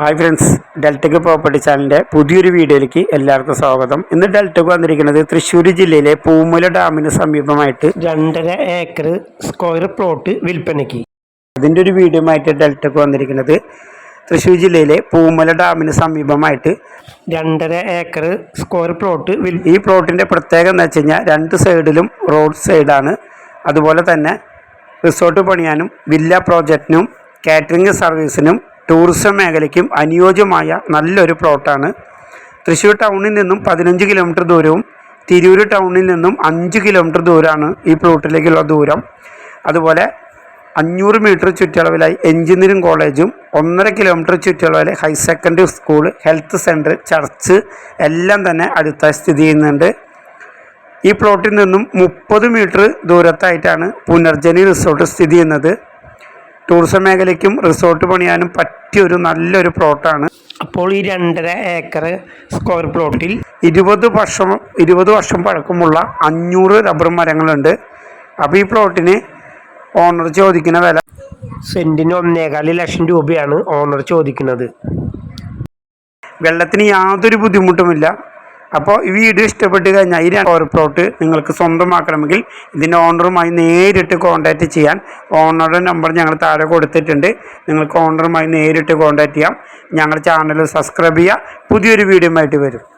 Hi friends ഡെൽറ്റക് property ചാനലിന്റെ പുതിയൊരു വീഡിയോയിലേക്ക് എല്ലാവർക്കും സ്വാഗതം. ഇന്ന് ഡെൽറ്റക്ക് വന്നിരിക്കുന്നത് തൃശ്ശൂർ ജില്ലയിലെ പൂമുല ഡാമിന് സമീപമായിട്ട് രണ്ടര ഏക്കർ സ്ക്വയർ പ്ലോട്ട് വിൽപ്പനയ്ക്ക്. അതിന്റെ ഒരു വീഡിയോ ആയിട്ട് ഡെൽറ്റക്ക് വന്നിരിക്കുന്നത് തൃശ്ശൂർ ജില്ലയിലെ പൂമുല ഡാമിന് സമീപമായിട്ട്. രണ്ടര ഏക്കർ സ്ക്വയർ പ്ലോട്ട് ഈ പ്ലോട്ടിന്റെ പ്രത്യേകത എന്ന് വെച്ച് കഴിഞ്ഞാൽ രണ്ട് സൈഡിലും റോഡ് സൈഡാണ് അതുപോലെ തന്നെ റിസോർട്ട് പണിയാനും വില്ല പ്രോജക്റ്റിനും കാറ്ററിംഗ് സർവീസിനും ടൂറിസം മേഖലയ്ക്കും അനുയോജ്യമായ നല്ലൊരു പ്ലോട്ടാണ്. തൃശ്ശൂർ ടൗണിൽ നിന്നും പതിനഞ്ച് കിലോമീറ്റർ ദൂരവും തിരൂർ ടൗണിൽ നിന്നും അഞ്ച് കിലോമീറ്റർ ദൂരമാണ് ഈ പ്ലോട്ടിലേക്കുള്ള ദൂരം. അതുപോലെ അഞ്ഞൂറ് മീറ്റർ ചുറ്റളവിലായി എഞ്ചിനീയറിംഗ് കോളേജും ഒന്നര kilometre ചുറ്റളവിലെ higher secondary school health centre church എല്ലാം തന്നെ അടുത്തായി സ്ഥിതി ചെയ്യുന്നുണ്ട്. ഈ പ്ലോട്ടിൽ നിന്നും മുപ്പത് മീറ്റർ ദൂരത്തായിട്ടാണ് പുനർജനി റിസോർട്ട് സ്ഥിതി ചെയ്യുന്നത്. ടൂറിസം മേഖലയ്ക്കും റിസോർട്ട് പണിയാനും പറ്റിയൊരു നല്ലൊരു പ്ലോട്ടാണ് അപ്പോൾ ഈ രണ്ടര ഏക്കർ സ്ക്വയർ പ്ലോട്ടിൽ ഇരുപത് വർഷം ഇരുപത് വർഷം പഴക്കമുള്ള അഞ്ഞൂറ് റബ്ബർ മരങ്ങളുണ്ട്. അപ്പോൾ ഈ പ്ലോട്ടിന് ഓണർ ചോദിക്കുന്ന വില? സെന്റിന് ഒന്നേകാൽ ലക്ഷം രൂപയാണ് ഓണർ ചോദിക്കുന്നത്. വെള്ളത്തിന് യാതൊരു ബുദ്ധിമുട്ടുമില്ല. അപ്പോൾ ഈ വീഡിയോ ഇഷ്ടപ്പെട്ട് കഴിഞ്ഞാൽ ഈ രണ്ട് പ്ലോട്ട് നിങ്ങൾക്ക് സ്വന്തമാക്കണമെങ്കിൽ ഇതിന്റെ ഓണറുമായി നേരിട്ട് കോൺടാക്റ്റ് ചെയ്യാൻ. ഓണറുടെ നമ്പർ ഞങ്ങൾ താഴെ കൊടുത്തിട്ടുണ്ട്. നിങ്ങൾക്ക് ഓണറുമായി നേരിട്ട് കോൺടാക്റ്റ് ചെയ്യാം. ഞങ്ങളുടെ ചാനൽ സബ്സ്ക്രൈബ് ചെയ്യുക. പുതിയൊരു വീഡിയോ ആയിട്ട് വരും.